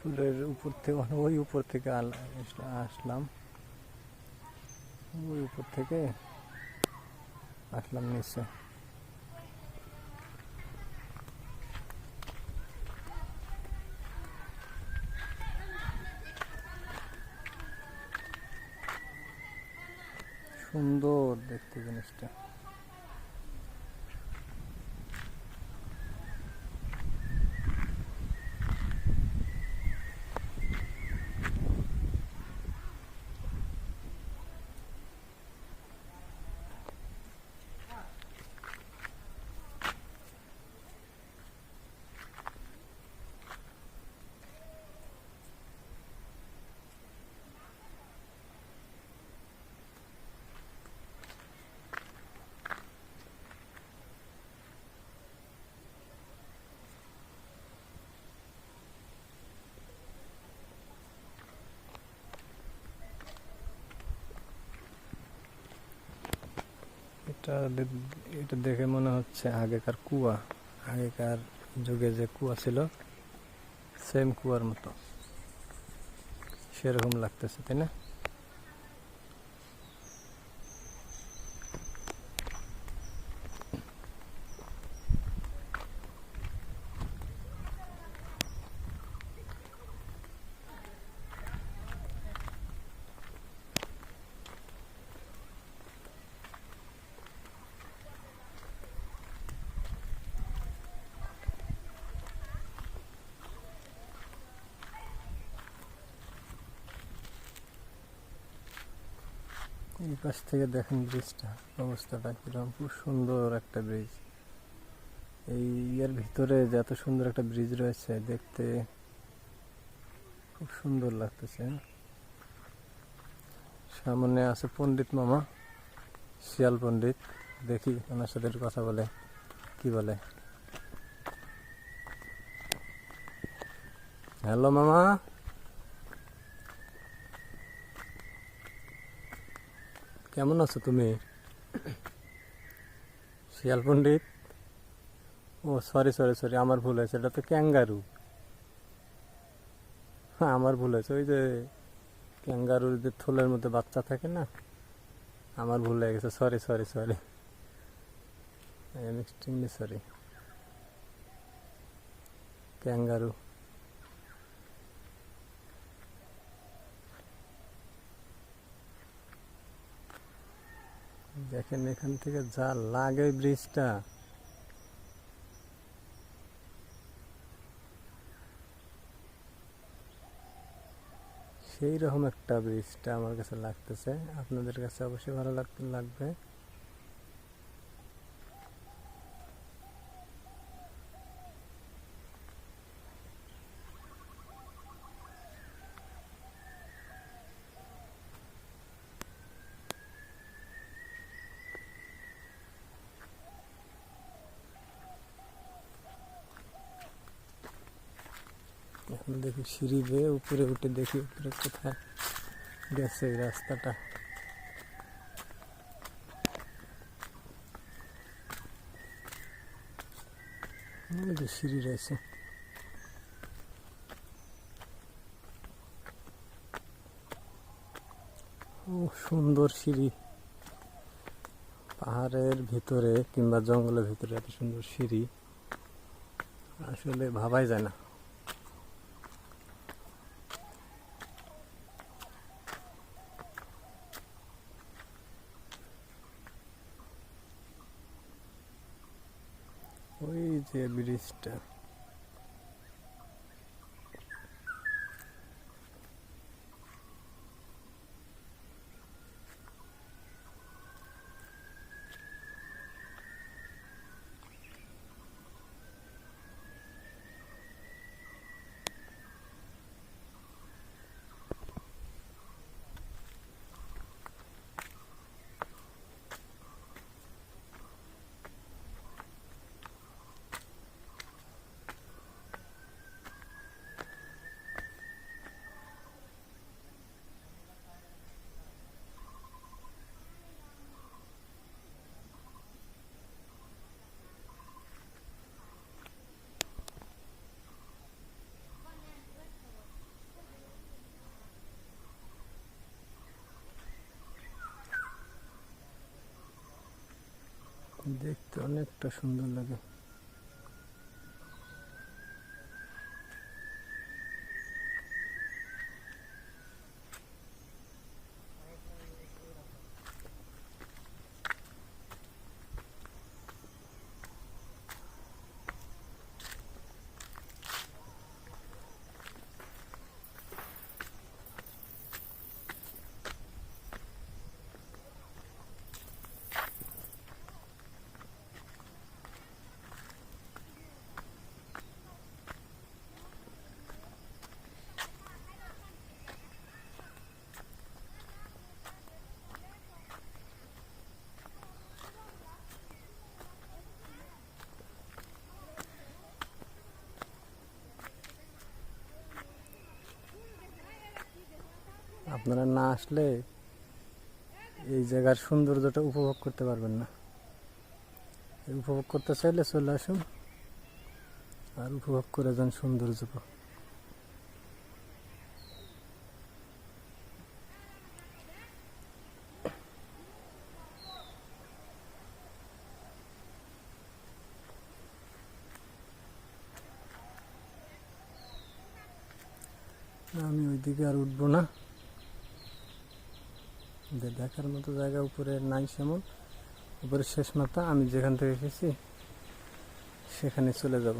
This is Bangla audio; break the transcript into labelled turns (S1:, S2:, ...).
S1: উপরের উপর থেকে মানে ওই উপর থেকে আসলাম। ওই উপর থেকে আসলাম নিচে। সুন্দর দেখতে জিনিসটা। এটা এটা দেখে মনে হচ্ছে আগেকার কুয়া, আগেকার যুগে যে কুয়া ছিল সেম কুয়ার মতো। সেরকম লাগতেছে, তাই না? এই পাশ থেকে দেখেন ব্রিজটা, অবস্থাটা কীরকম খুব সুন্দর একটা ব্রিজ। এই ইয়ার ভিতরে যে এত সুন্দর একটা ব্রিজ রয়েছে, দেখতে খুব সুন্দর লাগতেছে। সামনে আছে পণ্ডিত মামা, শিয়াল পণ্ডিত। দেখি ওনার সাথে কথা বলে, কি বলে। হ্যালো মামা। কেমন আছো তুমি? শিয়াল পণ্ডিত? ও সরি সরি সরি আমার ভুল হয়েছে। এটা তো ক্যাঙ্গারু। হ্যাঁ আমার ভুল হয়েছে। ওই যে ক্যাঙ্গারুর যে থলের মধ্যে বাচ্চা থাকে না, আমার ভুল হয়ে গেছে। Sorry sorry sorry I am extremely sorry kangaroo. দেখেন এখান থেকে যা লাগে ব্রিজটা। সেই রকম একটা ব্রিজটা আমার কাছে লাগতেছে। আপনাদের কাছে অবশ্যই ভালো লাগতে লাগবে। এখন দেখি সিঁড়ি বেয়ে উপরে উঠে দেখি উপরে কোথায় গেছে এই রাস্তাটা। সিঁড়ি রয়েছে। সুন্দর সিঁড়ি। পাহাড়ের ভিতরে কিংবা জঙ্গলের ভিতরে এত সুন্দর সিঁড়ি। আসলে ভাবাই যায় না। ওই যে ব্রিজটা। দেখতে অনেকটা সুন্দর লাগে। আপনারা না আসলে এই জায়গার সৌন্দর্যটা উপভোগ করতে পারবেন না। উপভোগ করতে চাইলে চলে আসুন আর উপভোগ করে যান সৌন্দর্য। আমি ওইদিকে আর উঠবো না। দেখার মতো জায়গা উপরে নাই সেমন। উপরে শেষ মাথা, আমি যেখান থেকে এসেছি, সেখানে চলে যাব।